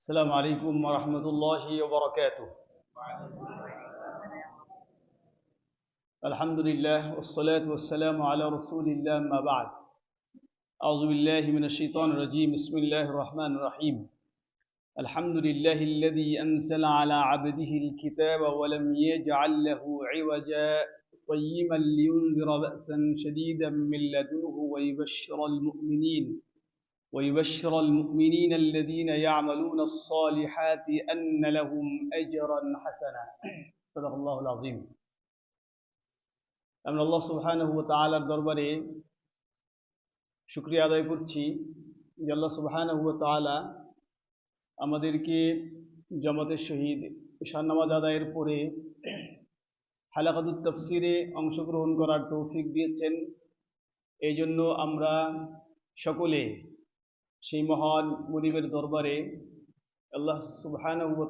السلام عليكم ورحمة الله وبركاته. الحمد لله والصلاة والسلام على رسول الله ما بعد. أعوذ بالله من الشيطان الرجيم. بسم الله الرحمن الرحيم. الحمد لله الذي أنزل على عبده الكتاب ولم يجعل له عوجا قيما لينذر بأسا شديدا من لدنه ويبشر المؤمنين. ويبشر المؤمنين الذين يعملون الصالحات أن لهم أجرا حسنا صدق الله العظيم আমরা আল্লাহ সুবহানাহু ওয়া তাআলার দরবারে শুকরিয়া আদায় করছি যে আল্লাহ সুবহানাহু ওয়া তাআলা আমাদেরকে জামাতের শহীদ ঈশান নামাজ আদায়ের পরে হালাকাতুত তাফসিরে অংশগ্রহণ করার তৌফিক দিয়েছেন এই জন্য আমরা সকলে সেই মহান মুনিবের দরবারে আল্লাহ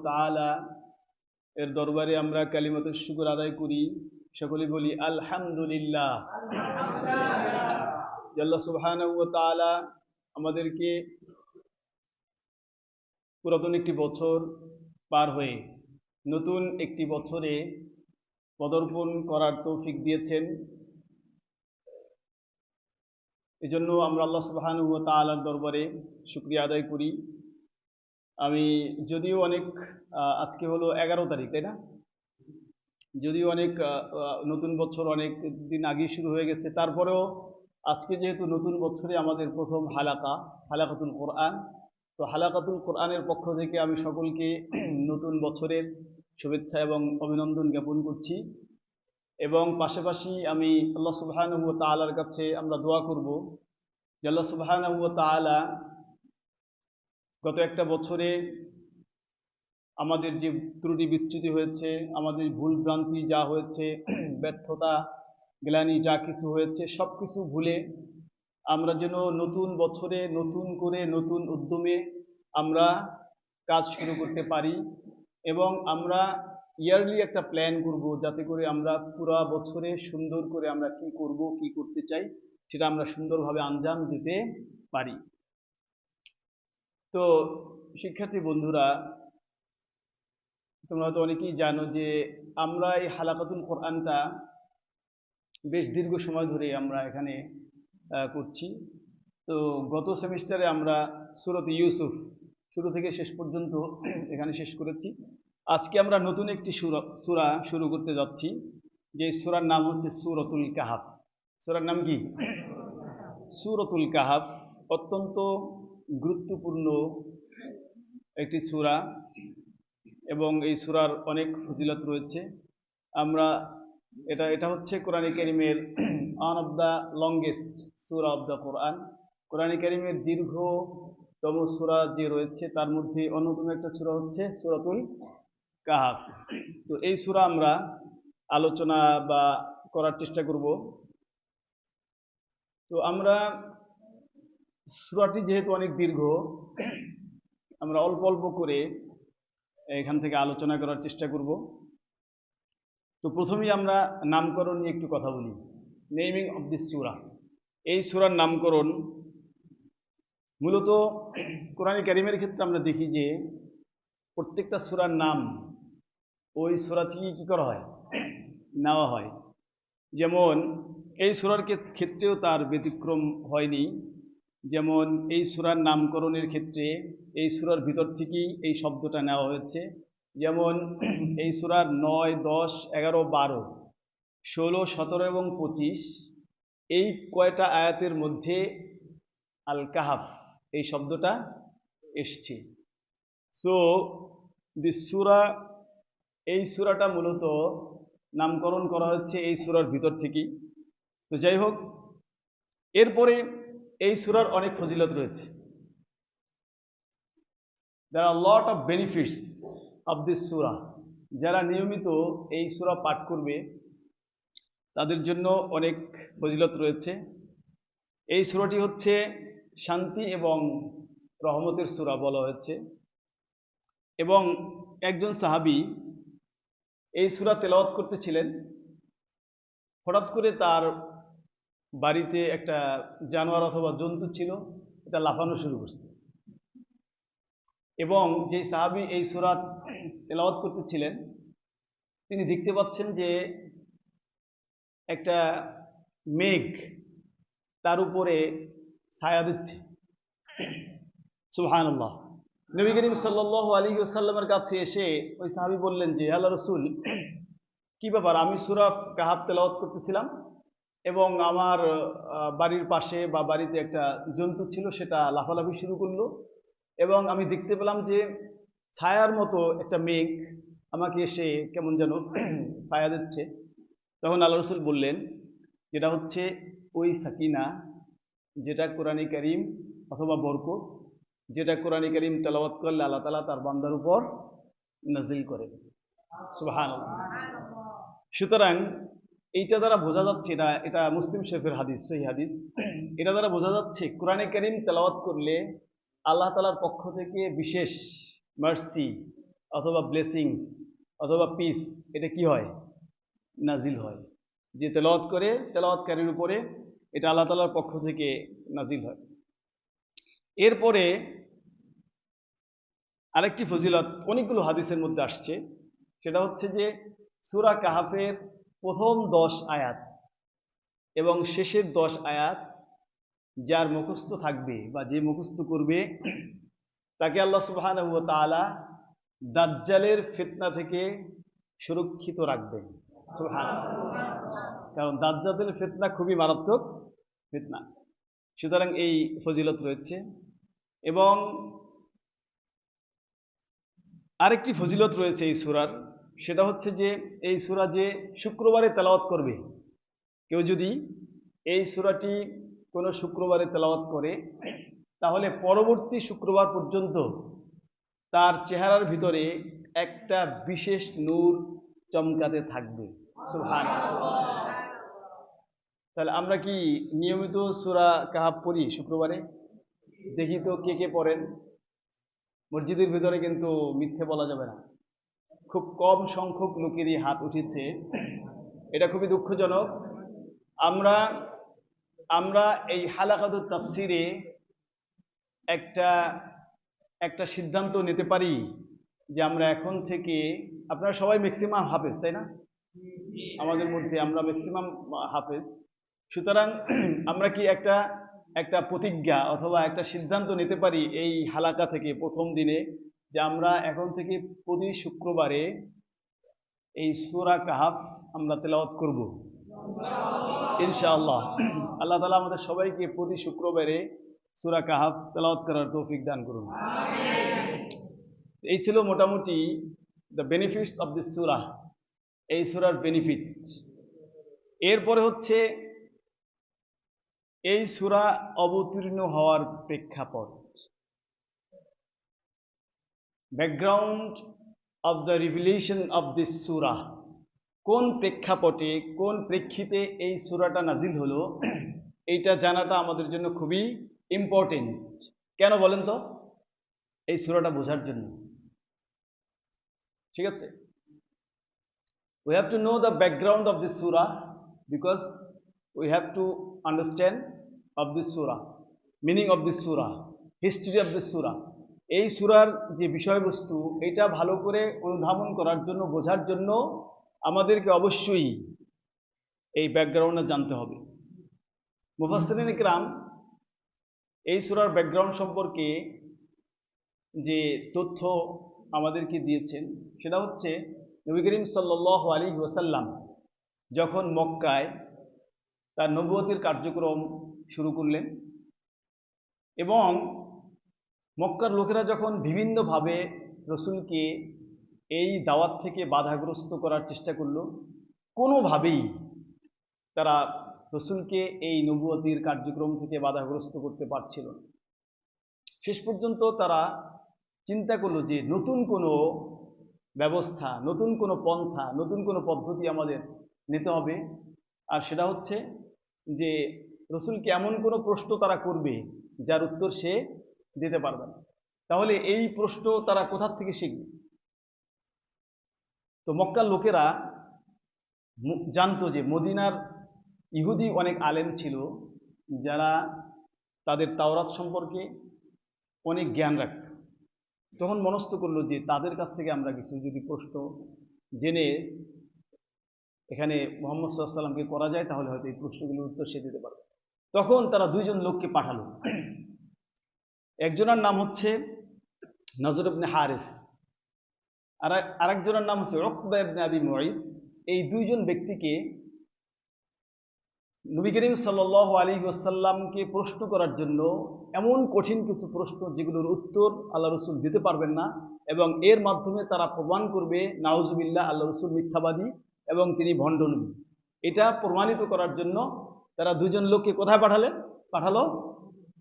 তাআলা এর দরবারে আমরা কালিমাতুর শুকুর আদায় করি। সকলে বলি আলহামদুলিল্লাহ। আল্লাহ তাআলা আমাদেরকে পুরাতন একটি বছর পার হয়ে নতুন একটি বছরে পদার্পণ করার তৌফিক দিয়েছেন। এজন্য আমরা আল্লাহ সুবহানাহু ওয়া তাআলার দরবারে শুকরিয়া আদায় করি। আমি, যদিও অনেক আজকে হলো এগারো তারিখ, তাই না? যদিও অনেক নতুন বছর অনেক দিন আগেই শুরু হয়ে গেছে, তারপরেও আজকে যেহেতু নতুন বছরে আমাদের প্রথম হালাকা, হালাকাতুল কোরআন, তো হালাকাতুল কোরআনের পক্ষ থেকে আমি সকলকে নতুন বছরের শুভেচ্ছা এবং অভিনন্দন জ্ঞাপন করছি। এবং পাশাপাশি আমি আল্লাহ সুবহানাহু ওয়া তাআলার কাছে আমরা দোয়া করব যে আল্লাহ সুবহানাহু তাআলা গত একটা বছরে আমাদের যে ত্রুটি বিচ্যুতি হয়েছে, আমাদের ভুল ভ্রান্তি যা হয়েছে, ব্যর্থতা, গ্লানি যা কিছু হয়েছে সব কিছু ভুলে আমরা যেন নতুন বছরে নতুন করে নতুন উদ্যমে আমরা কাজ শুরু করতে পারি এবং আমরা ইয়ারলি একটা প্ল্যান করব যাতে করে আমরা পুরো বছরে সুন্দর করে আমরা কি করব, কি করতে চাই, সেটা আমরা সুন্দরভাবে আঞ্জাম দিতে পারি। তো শিক্ষার্থী বন্ধুরা, তোমরা হয়তো অনেকেই জানো যে আমরা এই হালাকাতুল কোরআনটা বেশ দীর্ঘ সময় ধরে আমরা এখানে করছি। তো গত সেমিস্টারে আমরা সুরত ইউসুফ, শুরু থেকে শেষ পর্যন্ত এখানে শেষ করেছি। আজকে আমরা নতুন একটি সুরা সুরা শুরু করতে যাচ্ছি, যে সুরার নাম হচ্ছে সুরতুল কাহাব সুরার নাম কি? সুরতুল কাহাব অত্যন্ত গুরুত্বপূর্ণ একটি সুরা, এবং এই সুরার অনেক ফজিলত রয়েছে। আমরা এটা এটা হচ্ছে কোরআনে কারিমের one of the longest surah of the Quran কোরআনে কারিমের দীর্ঘতম সুরা যে রয়েছে, তার মধ্যে অন্যতম একটা সুরা হচ্ছে সুরাতুল কাহাফ। তো এই সুরা আমরা আলোচনা বা করার চেষ্টা করব। তো আমরা সুরাটি যেহেতু অনেক দীর্ঘ, আমরা অল্প অল্প করে এখান থেকে আলোচনা করার চেষ্টা করব। তো প্রথমেই আমরা নামকরণ নিয়ে একটু কথা বলি। নেমিং অফ দিস সুরা। এই সুরার নামকরণ মূলত কোরআনী ক্যারিমের ক্ষেত্রে আমরা দেখি যে প্রত্যেকটা সুরার নাম ওই সুরা থেকে কী করা হয়? নেওয়া হয়। যেমন, এই সুরার ক্ষেত্রেও তার ব্যতিক্রম হয়নি। যেমন, এই সুরার নামকরণের ক্ষেত্রে এই সুরার ভিতর থেকেই এই শব্দটা নেওয়া হয়েছে। যেমন, এই সুরার নয়, দশ, এগারো, বারো, ষোলো, সতেরো এবং পঁচিশ, এই কয়টা আয়াতের মধ্যে আল কাহাফ এই শব্দটা এসছে। সো দিস সুরা এই সুরাটা মূলত নামকরণ করা হচ্ছে এই সুরার ভিতর থেকেই। তো যাই হোক, এরপরে এই সুরার অনেক ফজিলত রয়েছে। There are lot of benefits of this surah. যারা নিয়মিত এই সুরা পাঠ করবে, তাদের জন্য অনেক ফজিলত রয়েছে। এই সুরাটি হচ্ছে শান্তি এবং রহমতের সুরা বলা হয়েছে। এবং একজন সাহাবি এই সুরা তেলাওয়াত করতেছিলেন। হঠাৎ করে তার বাড়িতে একটা জানোয়ার অথবা জন্তু ছিল, এটা লাফানো শুরু করছে। এবং যে সাহাবি এই সুরাত তেলাওয়াত করতেছিলেন, তিনি দেখতে পাচ্ছেন যে একটা মেঘ তার উপরে ছায়া দিচ্ছে। সুহান আল্লাহ নবী করিম সাল্লাহ আলী সাল্লামের কাছে এসে ওই সাহাবি বললেন যে আল্লাহ রসুল, কি ব্যাপার? আমি সুরাফ কাহাব তেলাওয়াত করতেছিলাম এবং আমার বাড়ির পাশে বা বাড়িতে একটা জন্তু ছিল, সেটা লাফালাফি শুরু করল এবং আমি দেখতে পেলাম যে ছায়ার মতো একটা মেঘ আমাকে এসে কেমন যেন ছায়া দিচ্ছে। তখন আল্লাহ রসুল বললেন, যেটা হচ্ছে ওই সাকিনা, যেটা কোরআনী করিম অথবা বরকত যেটা কোরআনী করিম তেলাওয়াত করলে আল্লাহ তালা তার বান্দার উপর নাজিল করে সুবাহান সুতরাং এইটা দ্বারা বোঝা যাচ্ছে না, এটা মুসলিম শেফের হাদিস সেই হাদিস। এটা দ্বারা বোঝা যাচ্ছে কোরআনে করিম তেলাওয়াত করলে আল্লাহ তালার পক্ষ থেকে বিশেষ মার্সি অথবা ব্লেসিংস অথবা পিস এটা কি হয়? নাজিল হয়। যে তেলাওয়াত করে, তেলাওয়াতকারীর উপরে এটা আল্লাহ তালার পক্ষ থেকে নাজিল হয়। এরপরে আরেকটি ফজিলত, অনেকগুলো হাদিসের মধ্যে আসছে। সেটা হচ্ছে যে, সুরা কাহাফের প্রথম দশ আয়াত এবং শেষের দশ আয়াত যার মুখস্থ থাকবে বা যে মুখস্থ করবে, তাকে আল্লাহ সুবহানাহু ওয়া তাআলা দাজ্জালের ফিতনা থেকে সুরক্ষিত রাখবেন। সুবহানাল্লাহ। কারণ দাজ্জালের ফিতনা খুবই মারাত্মক ফিতনা। সুতরাং এই ফজিলত রয়েছে। এবং আরেকটি ফজিলত রয়েছে এই সুরার, সেটা হচ্ছে যে এই সুরা যে শুক্রবারে তেলাওয়াত করবে, কেউ যদি এই সুরাটি কোনো শুক্রবারে তেলাওয়াত করে, তাহলে পরবর্তী শুক্রবার পর্যন্ত তার চেহারার ভিতরে একটা বিশেষ নূর চমকাতে থাকবে। সুবহান তাহলে আমরা কি নিয়মিত সুরা কাহাব পড়ি শুক্রবারে? দেখি তো কে কে পড়েন। মসজিদের ভিতরে কিন্তু মিথ্যে বলা যাবে না। খুব কম সংখ্যক লোকেরই হাত উঠেছে। এটা খুবই দুঃখজনক। আমরা আমরা এই হালাকাতুর তাফসিরে একটা একটা সিদ্ধান্ত নিতে পারি যে আমরা এখন থেকে, আপনারা সবাই ম্যাক্সিমাম হাফেজ, তাই না? আমাদের মধ্যে আমরা ম্যাক্সিমাম হাফেজ। সুতরাং আমরা কি একটা একটা প্রতিজ্ঞা অথবা একটা সিদ্ধান্ত নিতে পারি এই হালাকা থেকে প্রথম দিনে যে আমরা এখন থেকে প্রতি শুক্রবারে এই সুরা কাহাব আমরা তেলাওয়াত করব। ইনশাআল্লাহ। আল্লাহ তালা আমাদের সবাইকে প্রতি শুক্রবারে সুরা কাহাব তেলাওয়াত করার তৌফিক দান করুন। এই ছিল মোটামুটি দ্য বেনিফিটস অফ দিস সুরা এই সুরার বেনিফিট এরপরে হচ্ছে এই সুরা অবতীর্ণ হওয়ার প্রেক্ষাপট। Background of the revelation of this surah কোন প্রেক্ষাপটে, কোন প্রেক্ষিতে এই সুরাটা নাজিল হলো, এইটা জানাটা আমাদের জন্য খুবই ইম্পর্টেন্ট কেন বলেন তো? এই সুরাটা বোঝার জন্য। ঠিক আছে? We have to know the background of this surah because we have to understand of this surah, meaning of this surah, history of this surah. এই সুরার যে বিষয়বস্তু, এটা ভালো করে অনুধাবন করার জন্য, বোঝার জন্য আমাদেরকে অবশ্যই এই ব্যাকগ্রাউন্ডে জানতে হবে। মুফাসরিন ইকরাম এই সুরার ব্যাকগ্রাউন্ড সম্পর্কে যে তথ্য আমাদেরকে দিয়েছেন, সেটা হচ্ছে নবী করিম সাল্লাহ আলী ওয়াসাল্লাম যখন মক্কায় তার নবুয়তির কার্যক্রম শুরু করলেন। এবং মক্কার লোকেরা যখন বিভিন্নভাবে রসুলকে এই দাওয়াত থেকে বাধাগ্রস্ত করার চেষ্টা করল, কোনোভাবেই তারা রসুলকে এই নবুয়তির কার্যক্রম থেকে বাধাগ্রস্ত করতে পারছিল না। শেষ পর্যন্ত তারা চিন্তা করল যে নতুন কোনো ব্যবস্থা, নতুন কোনো পন্থা, নতুন কোনো পদ্ধতি আমাদের নিতে হবে। আর সেটা হচ্ছে যে রসুলকে এমন কোনো প্রশ্ন তারা করবে যার উত্তর সে দিতে পারবে না। তাহলে এই প্রশ্ন তারা কোথার থেকে শিখবে? তো মক্কার লোকেরা জানতো যে মদিনার ইহুদি অনেক আলেম ছিল, যারা তাদের তাওরাত সম্পর্কে অনেক জ্ঞান রাখত। তখন মনস্থ করল যে তাদের কাছ থেকে আমরা কিছু যদি প্রশ্ন জেনে এখানে মোহাম্মদ সাল্লামকে করা যায়, তাহলে হয়তো এই প্রশ্নগুলোর উত্তর সে দিতে পারবে। তখন তারা দুইজন লোককে পাঠালো। একজনের নাম হচ্ছে নজর ইবনে হারিস, আর আরেকজনের নাম হচ্ছে রকবা ইবনে আবি মুঈদ। এই দুইজন ব্যক্তিকে নবী করিম সাল্লাহ আলী ওসাল্লামকে প্রশ্ন করার জন্য এমন কঠিন কিছু প্রশ্ন যেগুলোর উত্তর আল্লাহ রসুল দিতে পারবেন না, এবং এর মাধ্যমে তারা প্রমাণ করবে, নাউজুবিল্লাহ আল্লাহ রসুল মিথ্যাবাদী এবং তিনি ভণ্ড নবী এটা প্রমাণিত করার জন্য তারা দুজন লোককে কোথায় পাঠালেন? পাঠালো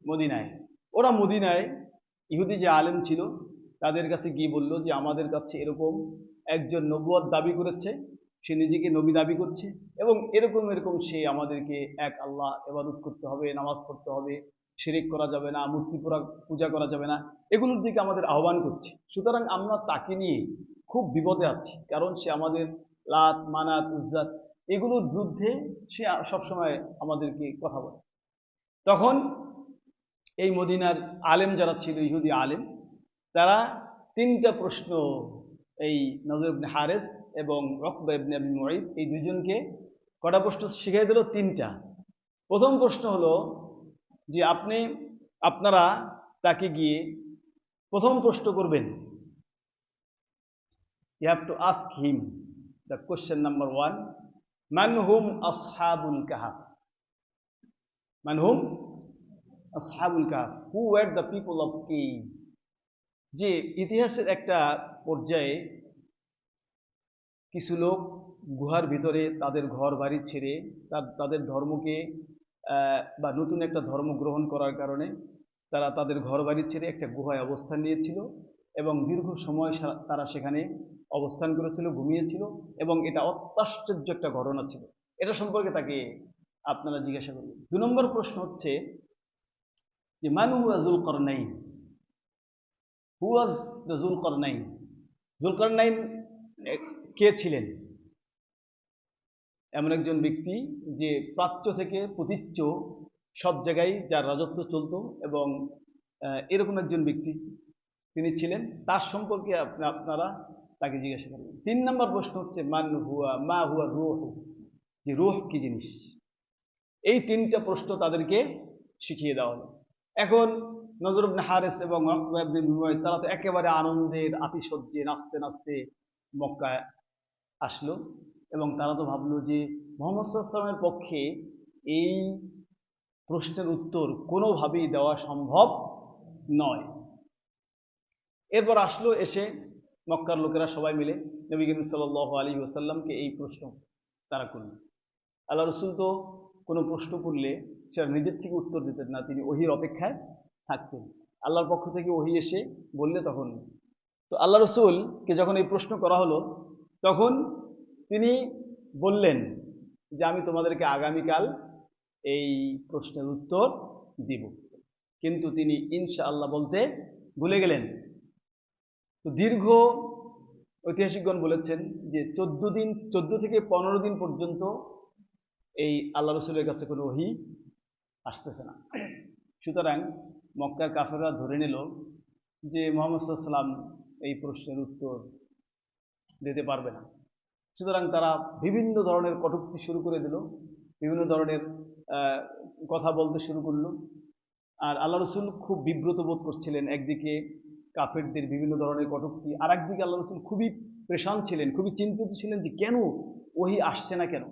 মদিনায়। ওরা মদিনায় ইহুদি যে আলেম ছিল, তাদের কাছে গিয়ে বলল যে, আমাদের কাছে এরকম একজন নবুয়াদ দাবি করেছে, সে নিজেকে নবী দাবি করছে এবং এরকম এরকম সে আমাদেরকে এক আল্লাহ এবাদত করতে হবে, নামাজ পড়তে হবে, শিরিক করা যাবে না, মূর্তি পূজা করা যাবে না, এগুলোর দিকে আমাদের আহ্বান করছে। সুতরাং আমরা তাকে নিয়ে খুব বিপদে আছি, কারণ সে আমাদের লাত, মানাত, উজ্জাত এগুলোর বিরুদ্ধে সে সবসময় আমাদেরকে কথা বলে। তখন এই মদিনার আলেম যারা ছিল, ইহুদি আলেম, তারা তিনটা প্রশ্ন এই নজর ইবনে হারেস এবং রকবা ইবনে আবি মুঈদ, এই দুজনকে কটা প্রশ্ন শিখিয়ে দিল? তিনটা। প্রথম প্রশ্ন হলো যে আপনি, আপনারা তাকে গিয়ে প্রথম প্রশ্ন করবেন। You have to ask him the question number one Ashabul Kahab মান হুম Ashabul Kahab who were the people of cave যে ইতিহাসের একটা পর্যায়ে কিছু লোক গুহার ভিতরে তাদের ঘর বাড়ি ছেড়ে তাদের ধর্মকে বা নতুন একটা ধর্ম গ্রহণ করার কারণে তারা তাদের ঘর বাড়ি ছেড়ে একটা গুহায় অবস্থান নিয়েছিল এবং দীর্ঘ সময় তারা সেখানে অবস্থান করেছিল ঘুমিয়েছিল এবং এটা অত্যাশ্চর্য একটা ঘটনা ছিল। এটা সম্পর্কে তাকে আপনারা জিজ্ঞাসা করবেন। দু নম্বর প্রশ্ন হচ্ছে যে, মানু আজুল করনাইন who was the Zulqarnain. Zulqarnain কে ছিলেন? এমন একজন ব্যক্তি যে প্রাচ্য থেকে প্রতীচ্য সব জায়গায় যার রাজত্ব চলত এবং এরকম একজন ব্যক্তি তিনি ছিলেন। তার সম্পর্কে আপনারা তাকে জিজ্ঞাসা করবেন তিন নম্বর প্রশ্ন হচ্ছে, মান হুয়া, মা হুয়া রুহ, যে রুহ কি জিনিস? এই তিনটা প্রশ্ন তাদেরকে শিখিয়ে দেওয়া হলো। এখন নজর হারেস এবং তারা তো একেবারে আনন্দের আতিশয্যে নাচতে নাচতে মক্কায় আসলো এবং তারা তো ভাবলো যে মোহাম্মদ পক্ষে এই প্রশ্নের উত্তর কোনোভাবেই দেওয়া সম্ভব নয়। এরপর আসলো এসে মক্কার লোকেরা সবাই মিলে নবী করিম সাল আলী ওসাল্লামকে এই প্রশ্ন তারা করল আল্লাহ রসুল তো কোনো প্রশ্ন করলে সেটা নিজের থেকে উত্তর দিতেন না, তিনি ওহির অপেক্ষায় থাকতেন। আল্লাহর পক্ষ থেকে ওহি এসে বললে তখন, তো আল্লাহ রসুলকে যখন এই প্রশ্ন করা হলো, তখন তিনি বললেন যে, আমি তোমাদেরকে আগামীকাল এই প্রশ্নের উত্তর দিব। কিন্তু তিনি ইনশা আল্লাহ বলতে ভুলে গেলেন। তো দীর্ঘ ঐতিহাসিকগণ বলেছেন যে চোদ্দ দিন, চোদ্দ থেকে পনেরো দিন পর্যন্ত এই আল্লাহ রসুলের কাছে কোনো ওহি আসতেছে না। সুতরাং মক্কার কাফেররা ধরে নিল যে মোহাম্মদ সাল্লাম এই প্রশ্নের উত্তর দিতে পারবে না। সুতরাং তারা বিভিন্ন ধরনের কটুক্তি শুরু করে দিল, বিভিন্ন ধরনের কথা বলতে শুরু করল। আর আল্লাহ রসুল খুব বিব্রত বোধ করছিলেন একদিকে কাফেরদের বিভিন্ন ধরনের কটুক্তি। আর একদিকে আল্লাহ রসুল খুবই প্রেশান ছিলেন, খুবই চিন্তিত ছিলেন যে কেন ওহি আসছে না কেন?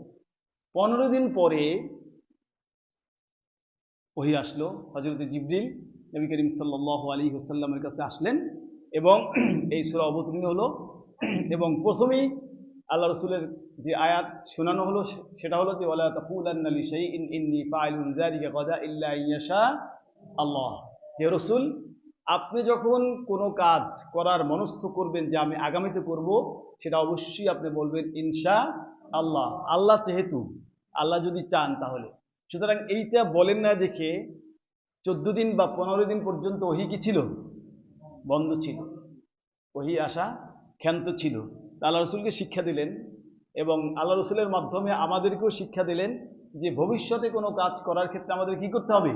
পনেরো দিন পরে ওহি আসলো হজরত জিবরিল নবী করিম সাল্লাহ আলী হুসাল্লামের কাছে আসলেন এবং এই সুরা অবতীর্ণ হলো। এবং প্রথমেই আল্লাহ রসুলের যে আয়াত শোনানো হলো সেটা হলো যে ওলা আল্লাহ। যে রসুল আপনি যখন কোনো কাজ করার মনস্থ করবেন যে আমি আগামীতে করব, সেটা অবশ্যই আপনি বলবেন, ইনশা আল্লাহ। আল্লাহ যেহেতু, আল্লাহ যদি চান তাহলে। সুতরাং এইটা বলেন না দেখে চোদ্দ দিন বা পনেরো দিন পর্যন্ত ওহি কি ছিল? বন্ধ ছিল। ওহি আসা ক্ষান্ত ছিল। আল্লাহ রসুলকে শিক্ষা দিলেন এবং আল্লাহ রসুলের মাধ্যমে আমাদেরকেও শিক্ষা দিলেন যে ভবিষ্যতে কোনো কাজ করার ক্ষেত্রে আমাদের কি করতে হবে?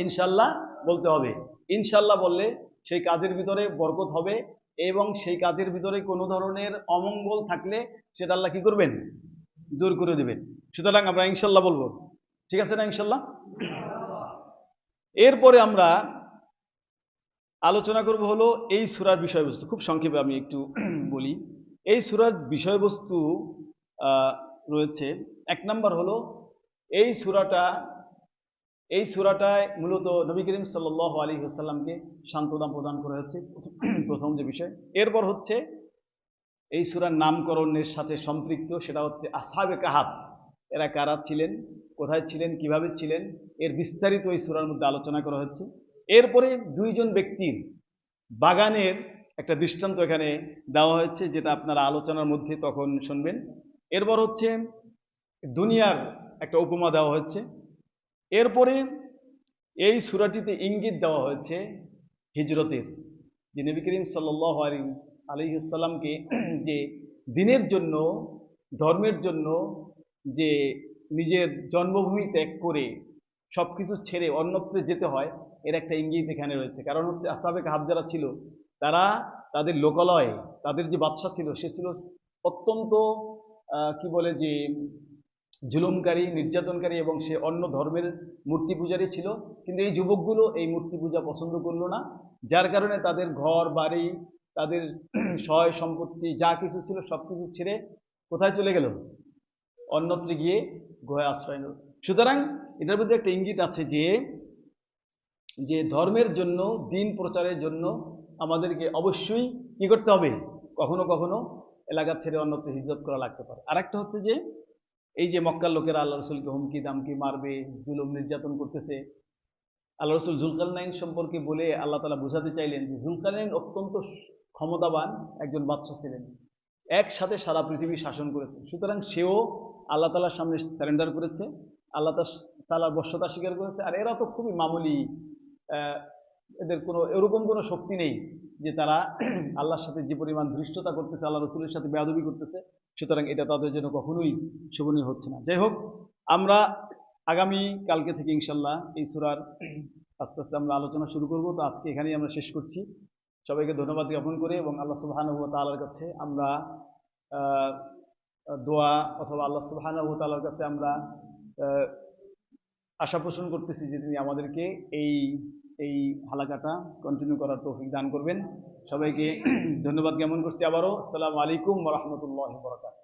ইনশাল্লাহ বলতে হবে। ইনশাল্লাহ বললে সেই কাজের ভিতরে বরকত হবে এবং সেই কাজের ভিতরে কোনো ধরনের অমঙ্গল থাকলে সেটা আল্লাহ কি করবেন? দূর করে দেবেন। সুতরাং আমরা ইনশাল্লাহ বলব। ঠিক আছে না ইনশাল্লাহ? এরপরে আমরা আলোচনা করব হলো এই সুরার বিষয়বস্তু। খুব সংক্ষেপে আমি একটু বলি। এই সুরার বিষয়বস্তু রয়েছে। এক নাম্বার হলো এই সুরাটা এই সুরাটায় মূলত নবী করিম সাল্লাহ আলী হাসাল্লামকে সান্ত্বনা প্রদান করা হচ্ছে প্রথম যে বিষয়। এরপর হচ্ছে এই সুরার নামকরণের সাথে সম্পৃক্ত সেটা হচ্ছে আসাবে কাহাব এরা কারা ছিলেন? কোথায় ছিলেন? কীভাবে ছিলেন? এর বিস্তারিত এই সুরার মধ্যে আলোচনা করা হচ্ছে। এরপরে দুইজন ব্যক্তির বাগানের একটা দৃষ্টান্ত এখানে দেওয়া হয়েছে, যেটা আপনারা আলোচনার মধ্যে তখন শুনবেন। এরপর হচ্ছে দুনিয়ার একটা উপমা দেওয়া হয়েছে। এরপরে এই সুরাটিতে ইঙ্গিত দেওয়া হয়েছে হিজরতের, যে নবী করিম সাল্লাহ আলী আলিহাল্লামকে যে দিনের জন্য, ধর্মের জন্য, যে নিজের জন্মভূমি ত্যাগ করে সব কিছু ছেড়ে অন্যত্রে যেতে হয়, এর একটা ইঙ্গিত এখানে রয়েছে। কারণ হচ্ছে আসাবেক হাব যারা ছিল, তারা তাদের লোকালয়ে, তাদের যে বাদশা ছিল, সে ছিল অত্যন্ত কি বলে যে জুলুমকারী, নির্যাতনকারী এবং সে অন্য ধর্মের মূর্তি পূজারী ছিল। কিন্তু এই যুবকগুলো এই মূর্তি পূজা পছন্দ করল না। যার কারণে তাদের ঘর, বাড়ি, তাদের সয় সম্পত্তি, যা কিছু ছিল সব কিছু ছেড়ে কোথায় চলে গেল? অন্যত্রে গিয়ে গুহায় আশ্রয় নিল। সুতরাং এটার মধ্যে একটা ইঙ্গিত আছে যে যে ধর্মের জন্য, দিন প্রচারের জন্য আমাদেরকে অবশ্যই কি করতে হবে? কখনো কখনো এলাকা ছেড়ে অন্যত্র হিজরত করা লাগতে পারে। আরেকটা হচ্ছে যে এই যে মক্কার লোকেরা আল্লাহ রসুলকে হুমকি দামকি মারবে, জুলুম নির্যাতন করতেছে। আল্লাহ রসুল জুলকারনাইন সম্পর্কে বলে আল্লাহ তালা বোঝাতে চাইলেন যে জুলকারনাইন অত্যন্ত ক্ষমতাবান একজন বাদশা ছিলেন। একসাথে সারা পৃথিবী শাসন করেছে। সুতরাং সেও আল্লাহ তালার সামনে স্যারেন্ডার করেছে, আল্লাহ তালার বশ্যতা স্বীকার করেছে। আর এরা তো খুবই মামুলি এদের কোনো, এরকম কোনো শক্তি নেই। যে তারা আল্লাহর সাথে যে পরিমাণ ধৃষ্টতা করতেছে, আল্লাহ রসুলের সাথে বেয়াদবি করতেছে, সুতরাং এটা তাদের জন্য কখনোই শোভনীয় হচ্ছে না। যাই হোক, আমরা আগামী কালকে থেকে ইনশাল্লাহ এই সুরার আস্তে আস্তে আমরা আলোচনা শুরু করব। তো আজকে এখানেই আমরা শেষ করছি। সবাইকে ধন্যবাদ জ্ঞাপন করে এবং আল্লাহ সুবাহানুভ তালার কাছে আমরা দোয়া অথবা আল্লাহ সুবাহানুভ তালার কাছে আমরা আশা পোষণ করতেছি যে তিনি আমাদেরকে এই এই হালাকাটা কন্টিনিউ করার তৌফিক দান করবেন। সবাইকে ধন্যবাদ জ্ঞাপন করছি আবারও। আসসালামু আলাইকুম রহমতুল্লাহ বরকাত